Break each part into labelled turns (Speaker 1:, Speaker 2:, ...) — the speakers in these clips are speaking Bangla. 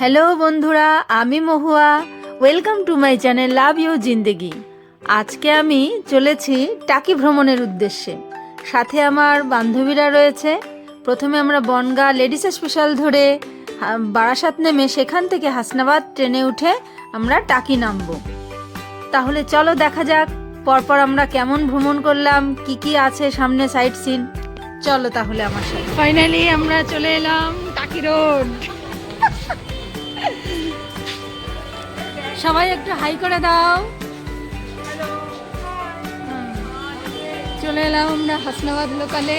Speaker 1: হ্যালো বন্ধুরা, আমি Mahua. Welcome to my channel love you জিন্দেগি আজকে আমি চলেছি টাকি ভ্রমণের উদ্দেশ্যে। সাথে আমার বান্ধবীরা রয়েছে। প্রথমে আমরা বনগা লেডিস স্পেশাল ধরে বারাসাত নেমে সেখান থেকে হাসনাবাদ ট্রেনে উঠে আমরা টাকি নামবো। তাহলে চলো দেখা যাক, পরপর আমরা কেমন ভ্রমণ করলাম, কি কি আছে সামনে সাইট সিন চলো তাহলে আমার সাথে। ফাইনালি আমরা চলে এলাম টাকি রোড সবাই একটু হাই করে দাও। চলে এলাম আমরা হাসনাবাদ লোকালে।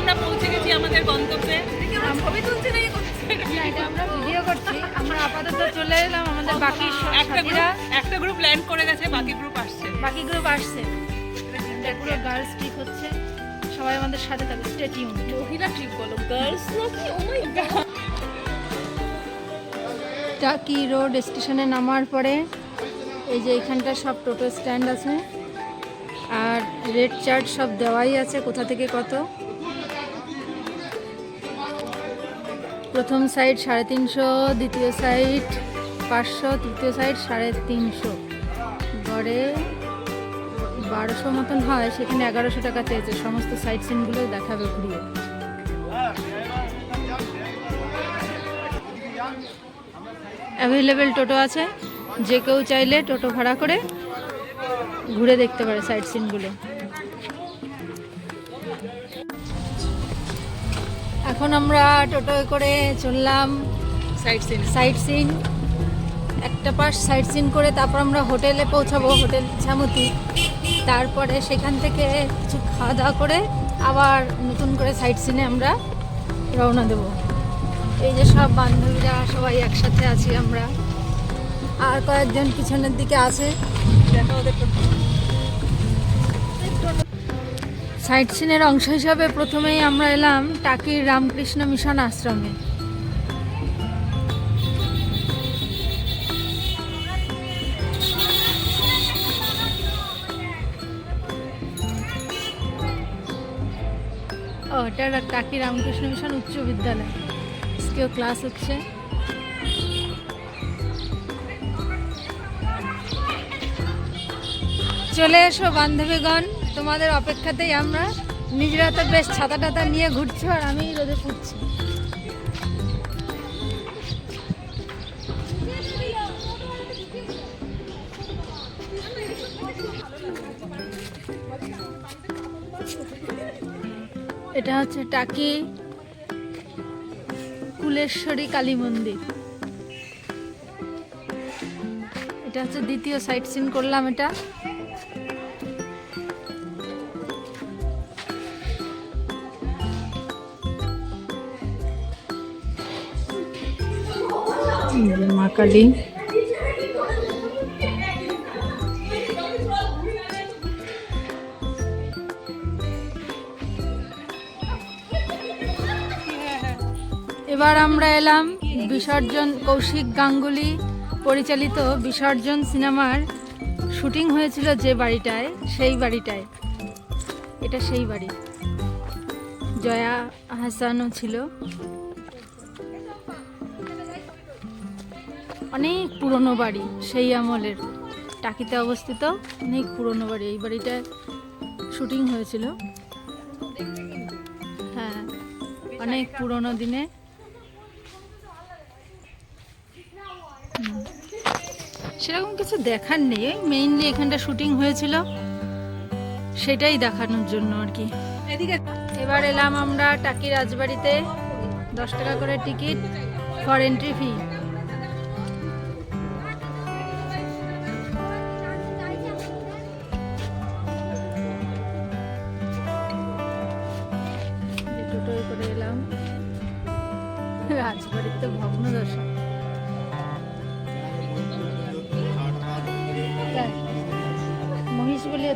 Speaker 2: আমরা পৌঁছে গেছি আমাদের গন্তব্যে।
Speaker 1: না, আমরা ভিডিও করছি। আমরা আপাতত চলে এলাম আমাদের বাকি
Speaker 2: একটা গ্রুপ একটা গ্রুপ ল্যান্ড করে গেছে বাকি গ্রুপ আসছে।
Speaker 1: বাকি গ্রুপ আসছে। পুরো গার্লস ট্রিপ হচ্ছে। সবাই আমাদের সাথে থাকবে স্টে টিউন
Speaker 2: মহিলা ট্রিপ বলো গার্লস নাকি? ও মাই গড
Speaker 1: টাকি রোড স্টেশনে নামার পরে এই যে এইখানটা সব টোটো স্ট্যান্ড আছে আর রেড চার্ট সব দেওয়াই আছে কোথা থেকে কত। প্রথম সাইড সাড়ে তিনশো দ্বিতীয় সাইড পাঁচশো তৃতীয় সাইড সাড়ে তিনশো। গড়ে বারোশো মতন হয় সেখানে এগারোশো টাকা চেয়েছে। সমস্ত সাইড সিনগুলো দেখাবে ঘুরিয়ে। অ্যাভেলেবেল টোটো আছে। যে কেউ চাইলে টোটো ভাড়া করে ঘুরে দেখতে পারে সাইড সিনগুলো এখন আমরা টোটোয় করে চললাম
Speaker 2: সাইড সিন
Speaker 1: সাইট সিন একটা পাশ সাইট সিন করে তারপর আমরা হোটেলে পৌঁছাবো হোটেল ইছামতি তারপরে সেখান থেকে কিছু খাওয়া দাওয়া করে আবার নতুন করে সাইট সিনে আমরা রওনা দেব। এই যে সব বান্ধবীরা সবাই একসাথে আছি আমরা। আর কয়েকজন পিছনের দিকে আছে। সাইট সিনের অংশ হিসাবে প্রথমেই আমরা এলাম টাকির রামকৃষ্ণ মিশন আশ্রমে। এটা কাকি রামকৃষ্ণ মিশন উচ্চ বিদ্যালয়। আজকেও ক্লাস হচ্ছে। চলে এসো বান্ধবীগণ, তোমাদের অপেক্ষাতেই আমরা। নিজেরা তো বেশ ছাতা টাতা নিয়ে ঘুরছো আর আমি রোদে ফুটছি। এটা হচ্ছে টাকি কুলেশ্বরী কালী মন্দির। এটা হচ্ছে দ্বিতীয় সাইট সিন করলাম এটা। মা কালী। এবার আমরা এলাম বিসর্জন কৌশিক গাঙ্গুলি পরিচালিত বিসর্জন সিনেমার শুটিং হয়েছিল যে বাড়িটায়, সেই বাড়িটায়। এটা সেই বাড়ি। জয়া হাসানও ছিল। অনেক পুরনো বাড়ি, সেই আমলের টাকিতে অবস্থিত। অনেক পুরনো বাড়ি, এই বাড়িটায় শুটিং হয়েছিল। হ্যাঁ অনেক পুরনো দিনে। সেরকম কিছু দেখার নেই। ওই মেইনলি এখানটা শুটিং হয়েছিল। সেটাই দেখানোর জন্য আর কি।
Speaker 2: এদিকে
Speaker 1: এবার এলাম আমরা টাকি রাজবাড়িতে। দশ টাকা করে টিকিট ফর এন্ট্রি ফি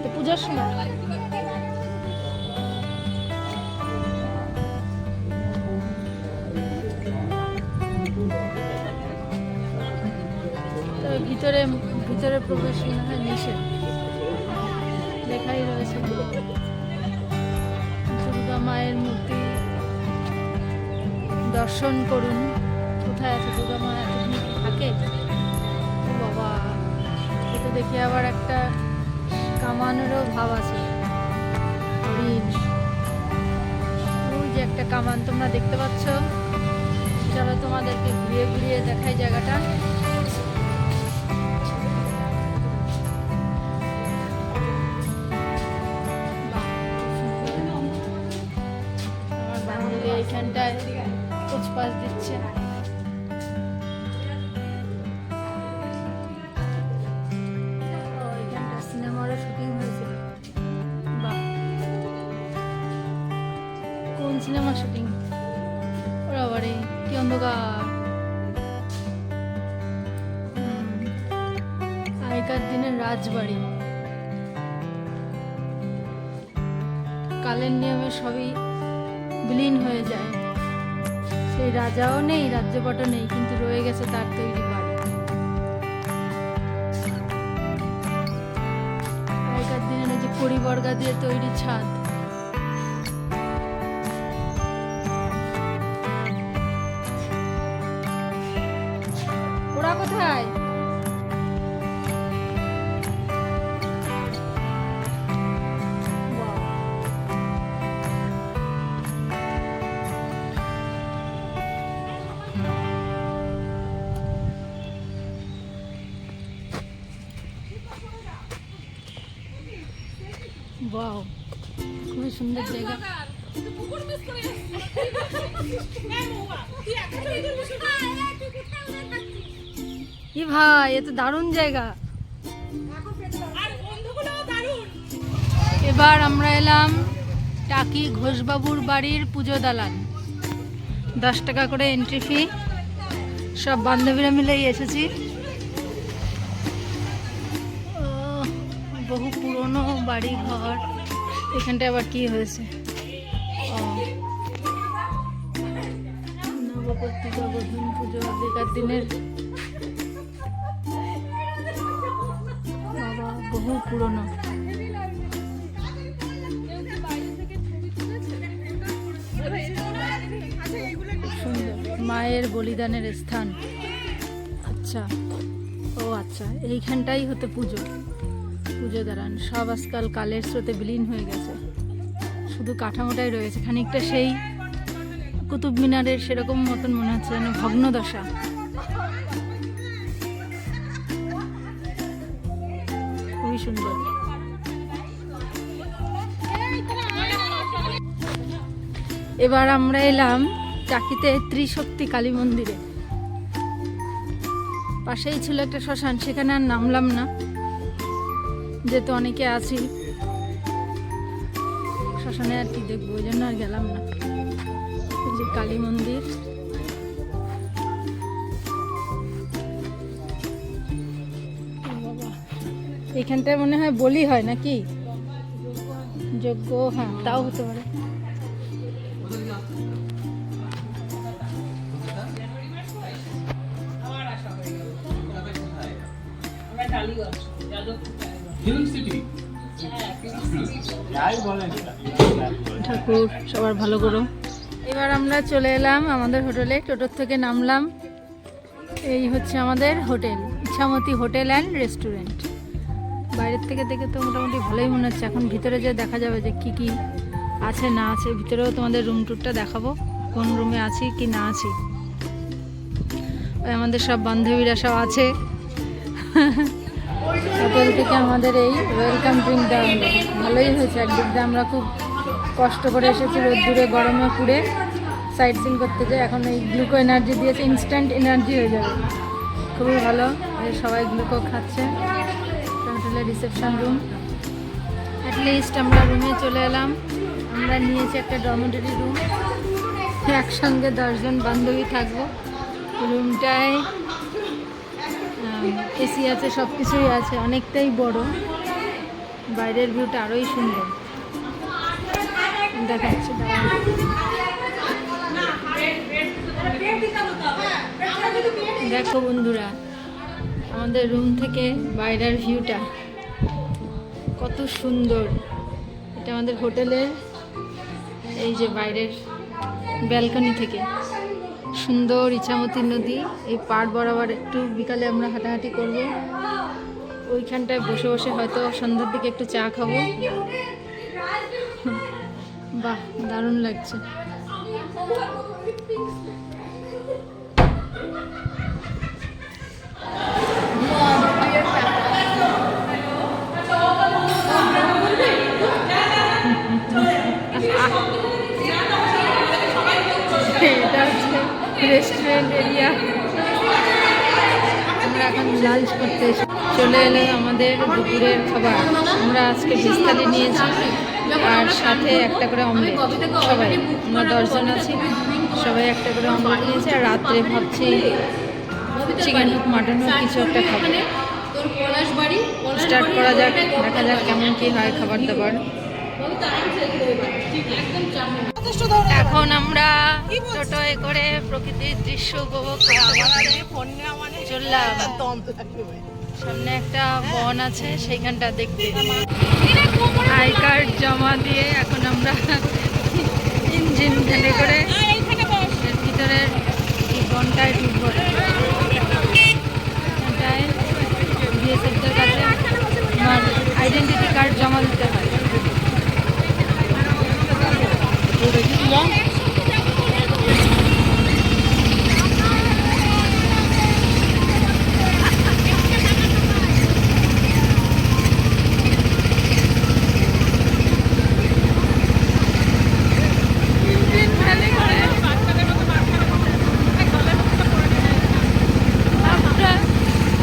Speaker 1: মহিষ তো পূজার সময়। ভিতরে ভিতরে প্রবেশ মনে হয় নিষেধ। লেখাই রয়েছে। দুর্গা মায়ের মূর্তি দর্শন করুন। কোথায় আছে দুর্গা মা? এতদিন থাকে? বাবা এটা দেখি আবার একটা কামানেরও ভাব আছে। ওই যে একটা কামান তোমরা দেখতে পাচ্ছ। চলো তোমাদেরকে ঘুরিয়ে ঘুরিয়ে দেখাই জায়গাটা। আমার বান্ধবী এইখানটায় কুচপাস দিচ্ছে। কালের নিয়মে সবই বিলীন হয়ে যায়। সেই রাজাও নেই, রাজ্যপটও নেই, কিন্তু রয়ে গেছে তার তৈরি বাড়ি। আগেকার দিনের যে পরিবর্গা দিয়ে তৈরি ছাদ। Wow. খুবই সুন্দর জায়গা। ই ভাই এ তো দারুণ জায়গা। এবার আমরা এলাম টাকি ঘোষবাবুর বাড়ির পুজো দালান। দশ টাকা করে এন্ট্রি ফি সব বান্ধবীরা মিলেই এসেছি। পুরনো বাড়ি ঘর। এখানটা আবার কি হয়েছে? পুজো, আগেকার দিনের বহু মায়ের বলিদানের স্থান। আচ্ছা। ও আচ্ছা এইখানটাই হতে পুজো। পুজো দাঁড়ান। সব আজকাল কালের স্রোতে বিলীন হয়ে গেছে। শুধু কাঠামোটাই রয়েছে, খানিকটা সেই কুতুব মিনারের সেরকম মতন মনে হচ্ছে যেন ভগ্নদশা খুবই সুন্দর। এবার আমরা এলাম চাকিতে ত্রিশক্তি কালী মন্দিরে। পাশেই ছিল একটা শ্মশান, সেখানে আর নামলাম না। যেহেতু অনেকে আছি, শ্মশানে আর কি দেখব, ওই জন্য আর গেলাম না। যে কালী মন্দির। এইখানটায় মনে হয় বলি হয় নাকি? যোগ্য হ্যাঁ তাও হতে পারে।
Speaker 3: Film city?
Speaker 1: ঠাকুর সবার ভালো করো। এবার আমরা চলে এলাম আমাদের হোটেলে টোটোর থেকে নামলাম। এই হচ্ছে আমাদের hotel Ichhamati hotel and restaurant. বাইরের থেকে দেখে তো মোটামুটি ভালোই মনে হচ্ছে। এখন ভিতরে যে দেখা যাবে যে কি কি আছে না আছে ভিতরেও তোমাদের রুম টুরটা দেখাবো। কোন রুমে আছি কি না আছি। ওই আমাদের সব বান্ধবীরা সব আছে। হোটেল থেকে আমাদের এই ওয়েলকাম ড্রিঙ্ক দেওয়া ভালোই হয়েছে একদিক দিয়ে আমরা খুব কষ্ট করে এসেছি রোদ্দুরে, গরমে পুড়ে সাইড সিন করতে যাই এখন এই গ্লুকো এনার্জি দিয়েছে, ইনস্ট্যান্ট এনার্জি হয়ে যাবে। খুবই ভালো সবাই গ্লুকো খাচ্ছে। হোটেলের রিসেপশন রুম। অ্যাটলিস্ট আমরা রুমে চলে এলাম। আমরা নিয়েছি একটা ডরমেটরি রুম। একসঙ্গে দশজন বান্ধবী থাকব। রুমটায় এসি আছে সব কিছুই আছে, অনেকটাই বড়। বাইরের ভিউটা আরোই সুন্দর। দেখাচ্ছি। দেখো বন্ধুরা, আমাদের রুম থেকে বাইরের ভিউটা কত সুন্দর। এটা আমাদের হোটেলের, এই যে বাইরের ব্যালকনি থেকে। সুন্দর ইছামতির নদী, এই পাড় বরাবর একটু বিকালে আমরা হাঁটাহাঁটি করব। ওইখানটায় বসে বসে হয়তো সন্ধ্যার দিকে একটু চা খাব। বাহ, দারুণ লাগছে। রেস্টুরেন্ট এরিয়া আমরা এখন লাঞ্চ করতে চলে এলো আমাদের দুপুরের খাবার। আমরা আজকে থালি নিয়েছি, আর সাথে একটা করে অমলেট সবাই, আমরা দশজন আছি, সবাই একটা করে অমলেট নিয়েছি, আর রাত্রে ভাবছি চিকেন হোক মাটন হোক কিছু একটা খাব। স্টার্ট করা যাক, দেখা যাক কেমন কি হয় খাবার দাবার। এখন আমরা টোটোয় করে প্রকৃতির দৃশ্য উপভোগ করতে চললাম। সামনে একটা বন আছে সেইখানটা দেখতে। আই কার্ড জমা দিয়ে এখন আমরা ইঞ্জিন ভেলে করে এর ভিতরের বনটায় ঢুকবো এখানটায় বিএসএফদের কাছে আমার আইডেন্টিটি কার্ড জমা দিতে হয় ইঞ্জিন ঢালে করে আমরা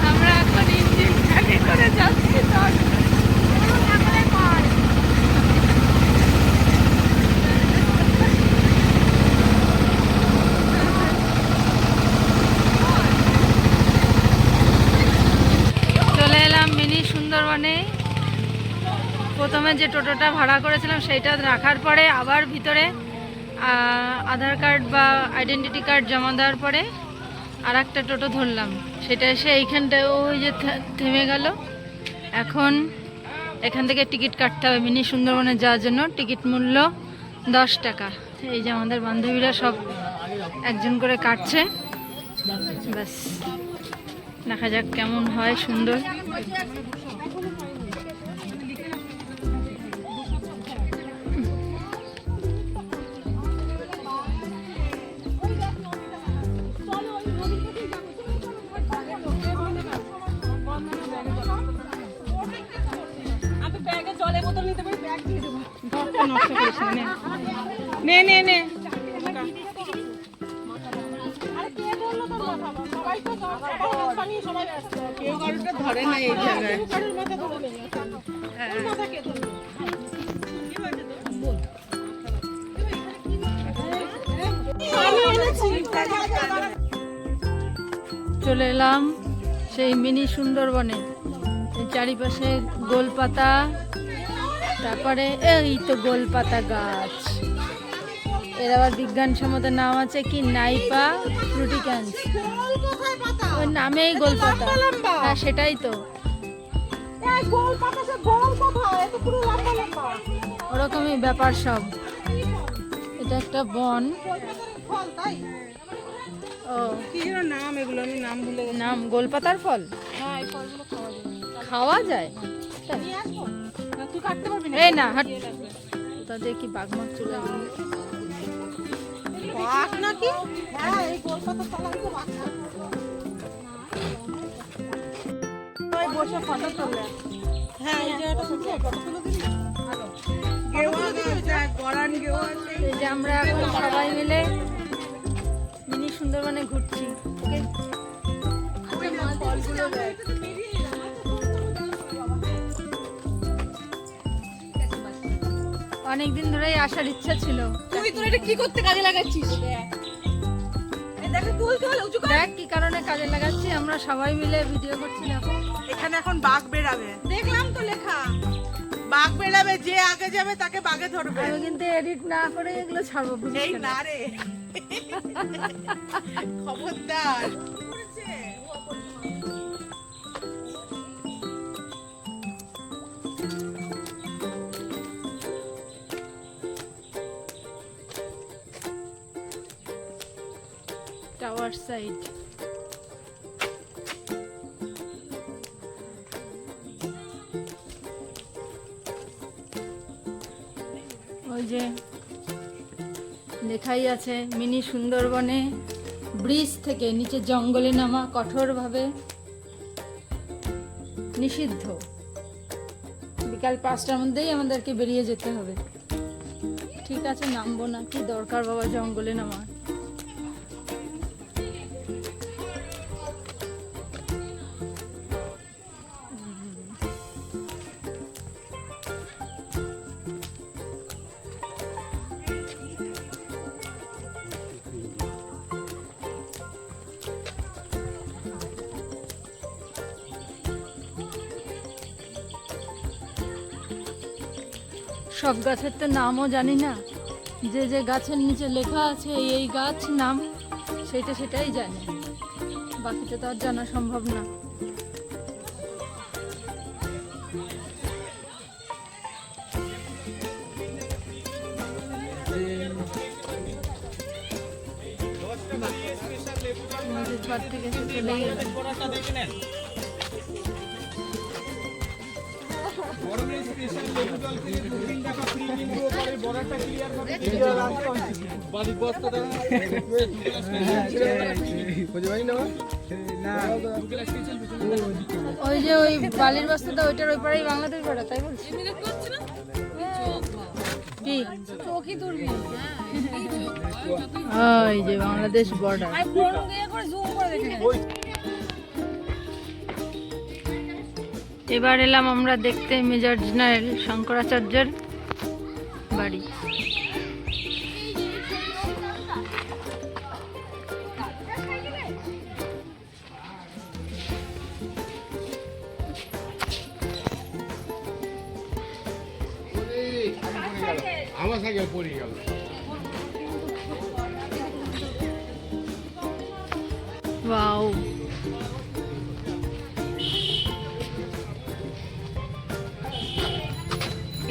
Speaker 1: আমরা এখন ইঞ্জিন ঢালে করে যাচ্ছি তো চলে এলাম মিনি সুন্দরবনে প্রথমে যে টোটোটা ভাড়া করেছিলাম সেইটা রাখার পরে আবার ভিতরে আধার কার্ড বা আইডেন্টিটি কার্ড জমা দেওয়ার পরে আর একটা টোটো ধরলাম। সেটা এসে এইখানটায় ওই যে থেমে গেল। এখন এখান থেকে টিকিট কাটতে হবে। মিনি সুন্দরবনে যাওয়ার জন্য টিকিট মূল্য দশ টাকা। এই যে আমাদের বান্ধবীরা সব একজন করে কাটছে। ব্যাস, দেখা যাক কেমন হয় সুন্দর। চলে এলাম সেই মিনি সুন্দরবনে। চারিপাশে গোলপাতা তারপরে এই তো গোলপাতা গাছ। এর আবার বিজ্ঞানসম্মত নাম আছে কি? নাইপা ফ্রুটিক্যান্স। ওর নামেই গোলপাতা। হ্যাঁ সেটাই তো। ওরকমই ব্যাপার সব। এটা একটা বন।
Speaker 2: কি যেন নাম এগুলো আমি নাম ভুলে গেছি।
Speaker 1: নাম গোলপাতার ফল?
Speaker 2: হ্যাঁ এই ফলগুলো খাওয়া যাবে
Speaker 1: খাওয়া যায়?
Speaker 2: নিয়ে আসব? না তুই কাটতে পারবি না?
Speaker 1: এই না হাট। তা দেখি বাঘমাক চলে গেল
Speaker 2: বাঘ নাকি হ্যাঁ এই কলকাতা তলায় তো বাঘ। বসে ফটো তুললে। হ্যাঁ এই জায়গাটা শুনছি ফটো তুলে দিবি? ভালো। গেওয়া গেওয়া
Speaker 1: এই যে আমরা এখন সবাই মিলে সুন্দরবনে ঘুরছি ওকে? অনেকদিন ধরেই আসার ইচ্ছা ছিল।
Speaker 2: তুই তোর এটা কি করতে কাজে লাগাচ্ছিস? দেখো
Speaker 1: কি কারণে কাজে লাগাচ্ছি আমরা সবাই মিলে ভিডিও করছি দেখো।
Speaker 3: এখানে এখন বাঘ বেরাবে
Speaker 2: দেখলাম তো লেখা।
Speaker 3: বাঘ বেরাবে যে আগে যাবে তাকে বাঘে ধরবে।
Speaker 1: আমি কিন্তু এডিট না করে এগুলো ছাড়বো
Speaker 3: এই না রে। খবরদার।
Speaker 1: টাওয়ার সাইড ওই যে লেখাই আছে মিনি সুন্দরবনে। ব্রিজ থেকে নিচে জঙ্গলে নামা কঠোরভাবে নিষিদ্ধ। বিকাল পাঁচটার মধ্যেই আমাদেরকে বেরিয়ে যেতে হবে। ঠিক আছে, নামবো না। কি দরকার বাবা জঙ্গলে নামার? গাছের তো নামও জানি না। যে যে গাছের নিচে লেখা আছে এই গাছ নাম, সেটা সেটাই জানি। বাকিটা তো আর জানা সম্ভব না। ওই যে ওই বালির বস্তাটা, ওইটার ওই বাংলাদেশ পাড়া তাই বলছি? কি? ওই যে বাংলাদেশ বর্ডার এবার এলাম আমরা দেখতে মেজর জেনারেল শঙ্করাচার্যের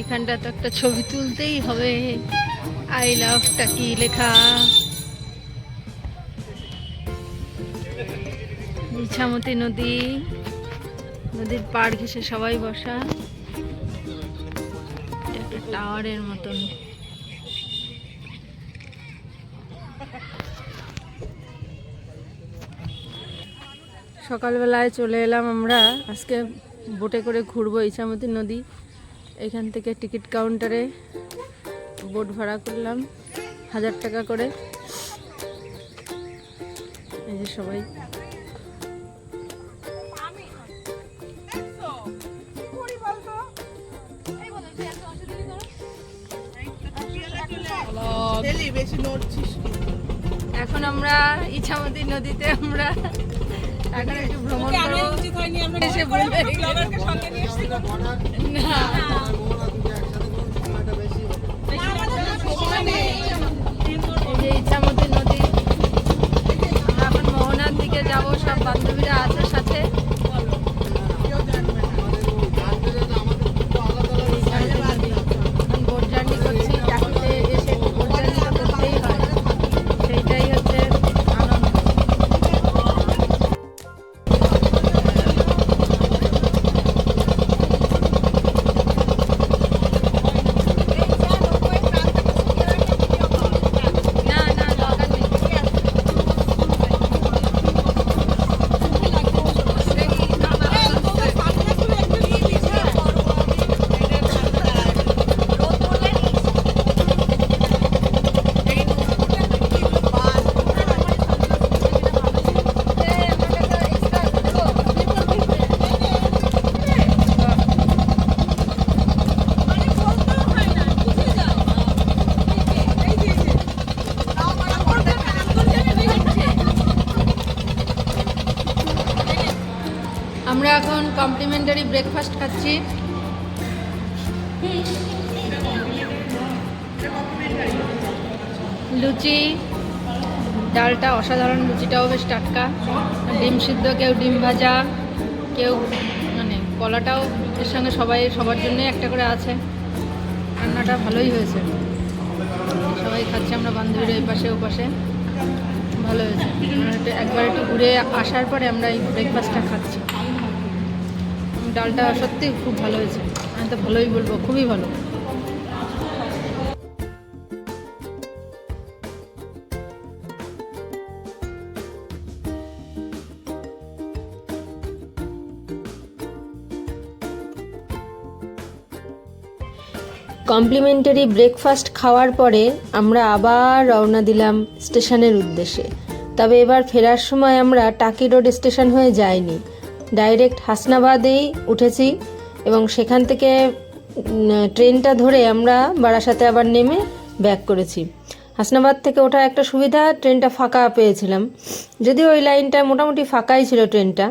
Speaker 1: এখানটা তো একটা ছবি তুলতেই হবে। আই লাভ টাকি লেখা। ইছামতি নদী। নদীর পাড় ঘেসে সবাই বসা। একটা টাওয়ারের মতন। সকালবেলায় চলে এলাম আমরা। আজকে বোটে করে ঘুরবো ইছামতি নদী। এখান থেকে টিকিট কাউন্টারে বোট ভাড়া করলাম হাজার টাকা করে। এই যে সবাই। এখন আমরা ইছামতি নদীতে আমরা ভ্রমণ করো? এসে বলবে না। কমপ্লিমেন্টারি ব্রেকফাস্ট খাচ্ছি। লুচি, ডালটা অসাধারণ, লুচিটাও বেশ টাটকা। ডিম সিদ্ধ, কেউ ডিম ভাজা, কেউ মানে কলাটাও এর সঙ্গে সবাই, সবার জন্যই একটা করে আছে। রান্নাটা ভালোই হয়েছে। সবাই খাচ্ছে, আমরা বান্ধবীরা এই পাশে ও পাশে ভালো হয়েছে। একবার একটু ঘুরে আসার পরে আমরা এই ব্রেকফাস্টটা খাচ্ছি। ডালটা সত্যি খুব ভালো হয়েছে। আমি তো ভালোই বলব, খুবই ভালো। কমপ্লিমেন্টারি ব্রেকফাস্ট খাওয়ার পরে আমরা আবার রওনা দিলাম স্টেশনের উদ্দেশ্যে। তবে এবার ফেরার সময় আমরা টাকি রোড স্টেশন হয়ে যাইনি। ডাইরেক্ট হাসনাবাদেই উঠেছি এবং সেখান থেকে ট্রেনটা ধরে আমরা বারাসাতে আবার নেমে ব্যাক করেছি। হাসনাবাদ থেকে ওঠা একটা সুবিধা, ট্রেনটা ফাঁকা পেয়েছিলাম। যদিও ওই লাইনটা মোটামুটি ফাঁকাই ছিল ট্রেনটা।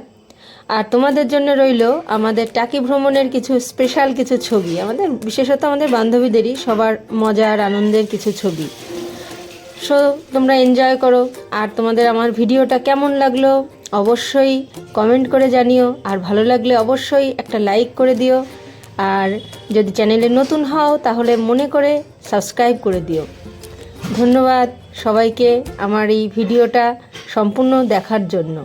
Speaker 1: আর তোমাদের জন্য রইল আমাদের টাকি ভ্রমণের কিছু স্পেশাল কিছু ছবি। আমাদের, বিশেষত আমাদের বান্ধবীদেরই সবার মজার, আনন্দের কিছু ছবি। সো তোমরা এনজয় করো। আর তোমাদের আমার ভিডিওটা কেমন লাগল অবশ্যই কমেন্ট করে জানিও। আর ভালো লাগলে অবশ্যই একটা লাইক করে দিও। আর যদি চ্যানেলে নতুন হও তাহলে মনে করে সাবস্ক্রাইব করে দিও। ধন্যবাদ সবাইকে আমার এই ভিডিওটা সম্পূর্ণ দেখার জন্য।